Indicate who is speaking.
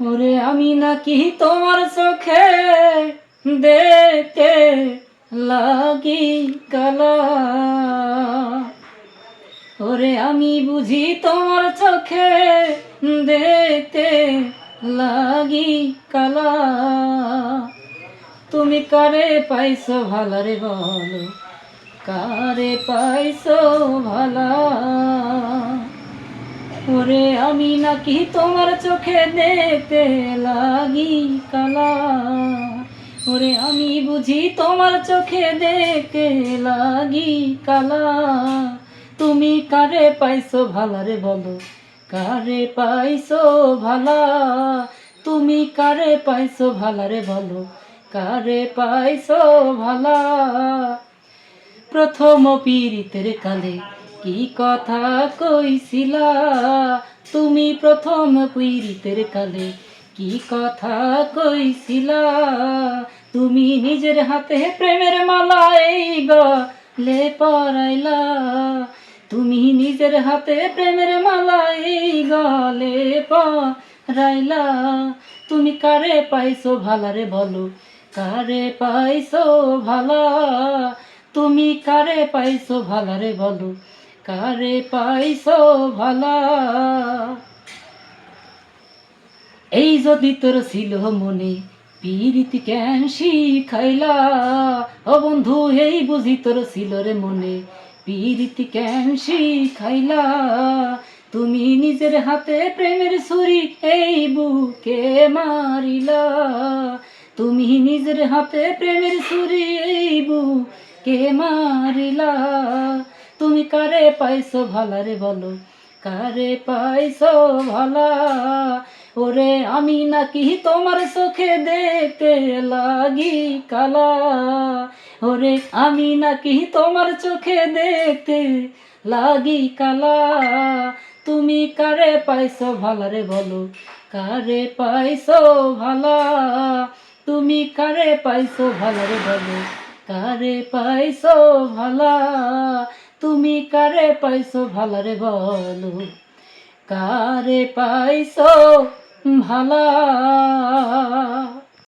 Speaker 1: ওরে আমি নাকি তোমার চোখে দেখতে লাগি কালা ওরে আমি বুঝি তোমার চোখে দেখতে লাগি কালা তুমি কারে পাইছো ভালারে বলো? কারে পাইছো ভালা? ওরে আমি নাকি তোমার চোখে দেখতে লাগি কালা। ওরে আমি বুঝি তোমার চোখে দেখতে লাগি কালা। তুমি কারে পাইছো ভালারে বলো? কারে পাইছো ভালা? তুমি কারে পাইছো ভালারে বলো? কারে পাইছো ভালা? প্রথম পীড়িতের কালে কি কথা কইছিলা? তুমি প্রথম পীড়িতের কালে কি কথা কইছিলা? তুমি নিজের হাতে প্রেমের মালা এই গলে পরাইলা তুমি নিজের হাতে প্রেমের মালা এই গলে পরাইলা তুমি কারে পাইছো ভালারে বলো? কারে পাইছো ভালা? তুমি কারে পাইছো ভালারে বলো? কারে পাইছো ভালা? এই যদি তোর ছিল মনে, পীড়িতি কেন শিখাইলা? ও বন্ধু, এই বুঝি তোর ছিল রে মনে, পীড়িতি কেন শিখাইলা? তুমি নিজের হাতে প্রেমের ছুরি এই বুকে মারিলা। তুমি নিজের হাতে প্রেমের ছুরি এই বুকে মারিলা। তুমি কারে পাইছো ভালারে বলো? কারে পাইছো ভালা? ওরে আমি নাকি তোমার চোখে দেখতে লাগি কালা। ওরে আমি নাকি তোমার চোখে দেখতে লাগি কালা। তুমি কারে পাইছো ভালারে বলো? কারে পাইছো ভালা? তুমি কারে পাইছো ভালারে বলো? কারে পাইছো ভালা? তুমি কারে পাইছো ভালারে বলো? কারে পাইছো ভালা?